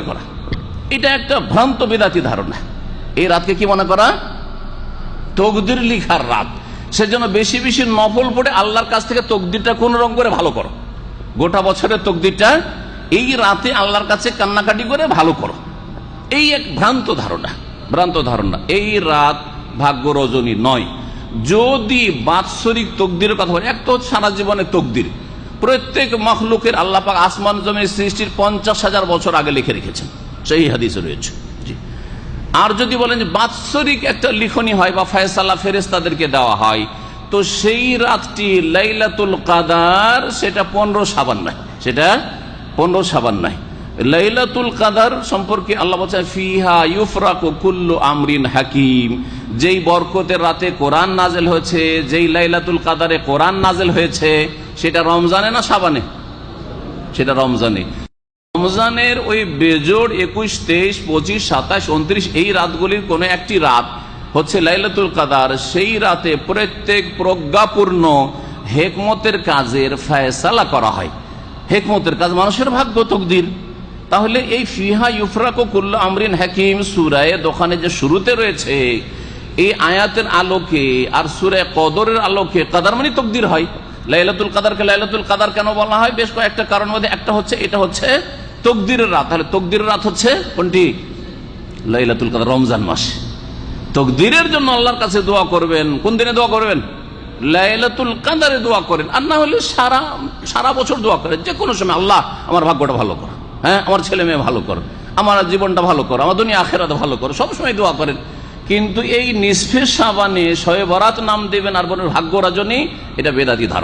করা। এটা একটা ভ্রান্ত বেদাতি ধারণা। এই রাতকে কি মনে করা? তকদির লিখার রাত। সেজন্য বেশি বেশি নফল পড়ে আল্লাহর কাছ থেকে তকদিরটা কোন রং করে ভালো করো। গোটা বছরের তকদিরটা এই রাতে আল্লাহর কাছে কান্নাকাটি করে ভালো করো। এই এক ভ্রান্ত ধারণা ভ্রান্ত ধারণা। এই রাত ভাগ্য রজনী নয়। যদি বাৎসরিক তকদিরের কথা বলে, এক তো সারা জীবনে তকদির। প্রত্যেক মখলুকের আল্লাহ পাক আসমান জমির সৃষ্টির পঞ্চাশ হাজার বছর আগে লিখে রেখেছেন। সেই হাদিসে রয়েছে। আর যদি বলেন যে বাৎসরিক একটা লিখনি হয় বা ফয়সালা ফেরেস্তাদেরকে দেওয়া হয়, তো সেই রাতটি লাইলাতুল কাদার সেটা পনেরো সাবান নয়। সেটা পনেরো সাবান নয়। লাইলাতুল কাদার সম্পর্কে আল্লাহ বলছেন, ফিহা ইউফরাকু কুল্লু আমরিন হাকিম। যেই বরকতের রাতে কোরআন নাজেল হয়েছে, যেই লাইলাতুল কাদারে কোরআন নাজেল হয়েছে সেটা রমজানে না সাবানে? সেটা রমজানে। রমজানের ওই বেজোড় একুশ, তেইশ, পঁচিশ, সাতাশ, উনত্রিশ, এই রাতগুলির কোনো একটি রাত হচ্ছে লাইলাতুল কাদার। সেই রাতে প্রত্যেক প্রজ্ঞাপূর্ণ হেকমতের কাজের ফায়সালা করা হয়। হেকমতের কাজ মানুষের ভাগ্য তকদির। তাহলে এই ফিহা ইউফরাকো কুল্ল আমরিন হাকিম সুরায় দোকানে যে শুরুতে রয়েছে, এই আয়াতের আলোকে আর সুরায় কদরের আলোকে কাদার মানে তকদির হয়। লাইলাতুল কাদারকে লাইলাতুল কাদার কেন বলা হয়? বেশ কয়েকটা কারণ মধ্যে। একটা হচ্ছে, এটা হচ্ছে তকদিরের রাত। তাহলে তকদিরের রাত হচ্ছে কোনটি? লাইলাতুল কাদার রমজান মাস। তকদিরের জন্য আল্লাহর কাছে দোয়া করবেন। কোন দিনে দোয়া করবেন? লাইলাতুল কাদারে দোয়া করেন। আর না হলে সারা সারা বছর দোয়া করেন। যে কোনো সময় আল্লাহ আমার ভাগ্যটা ভালো করো। হ্যাঁ আমার ছেলে মেয়ে ভালো করো। আমার জীবনটা ভালো করো। আমার দুনিয়া আখেরাতে ভালো করো। সবসময় দোয়া করেন। কিন্তু এই নিষ্ফের সাবানে শয়ে বরাত নাম দেবেন আর বলেন ভাগ্য রাজনী, এটা বেদাতি ধারণা।